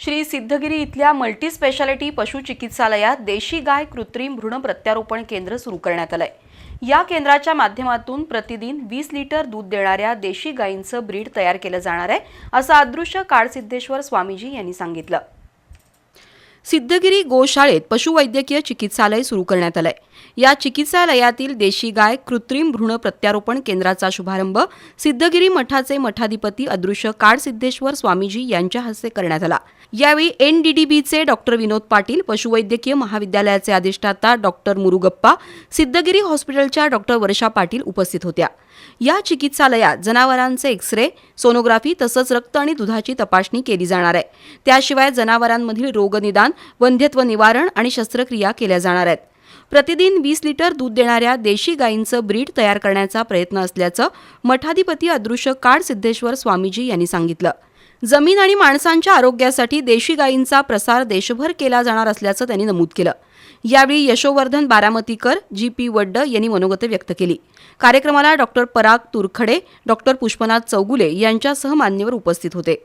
श्री सिद्धगिरी इथल्या multi speciality पशु चिकित्सालयात देशी गाय कृत्रिम भ्रूण प्रत्यारोपण केंद्र सुरू करण्यात आलंय. या केंद्राच्या माध्यमातून प्रतिदिन वीस लिटर दूध देणाऱ्या देशी गायींचं ब्रीड तयार केलं जाणार आहे असं अदृश्य काळसिद्धेश्वर स्वामीजी यांनी सांगितलं. सिद्धगिरी गोशाळेत पशुवैद्यकीय चिकित्सालय सुरू करण्यात आलंय. या चिकित्सालयातील देशी गाय कृत्रिम भ्रूण प्रत्यारोपण केंद्राचा शुभारंभ सिद्धगिरी मठाचे मठाधिपती अदृश्य काळसिद्धेश्वर स्वामीजी यांच्या हस्ते करण्यात आला. यावेळी एनडीडीबीचे डॉक्टर विनोद पाटील पशुवैद्यकीय महाविद्यालयाचे अधिष्ठाता डॉक्टर मुरुगप्पा सिद्धगिरी हॉस्पिटलच्या डॉक्टर वर्षा पाटील उपस्थित होत्या. या चिकित्सालयात जनावरांचे एक्सरे सोनोग्राफी तसंच रक्त आणि दुधाची तपासणी केली जाणार आहे. त्याशिवाय जनावरांमधील रोगनिदान वंध्यत्व निवारण आणि शस्त्रक्रिया केल्या जाणार आहेत. प्रतिदिन वीस लिटर दूध देणाऱ्या देशी गायींचं ब्रीड तयार करण्याचा प्रयत्न असल्याचं मठाधिपती अदृश्य काड सिद्धेश्वर स्वामीजी यांनी सांगितलं. जमीन आणि माणसांच्या आरोग्यासाठी देशी गायींचा प्रसार देशभर केला जाणार असल्याचं त्यांनी नमूद केलं. यावेळी यशोवर्धन बारामतीकर जी पी वड्ड यांनी मनोगत व्यक्त केली. कार्यक्रमाला डॉक्टर पराग तुरखडे डॉक्टर पुष्पनाथ चौगुले यांच्यासह मान्यवर उपस्थित होते.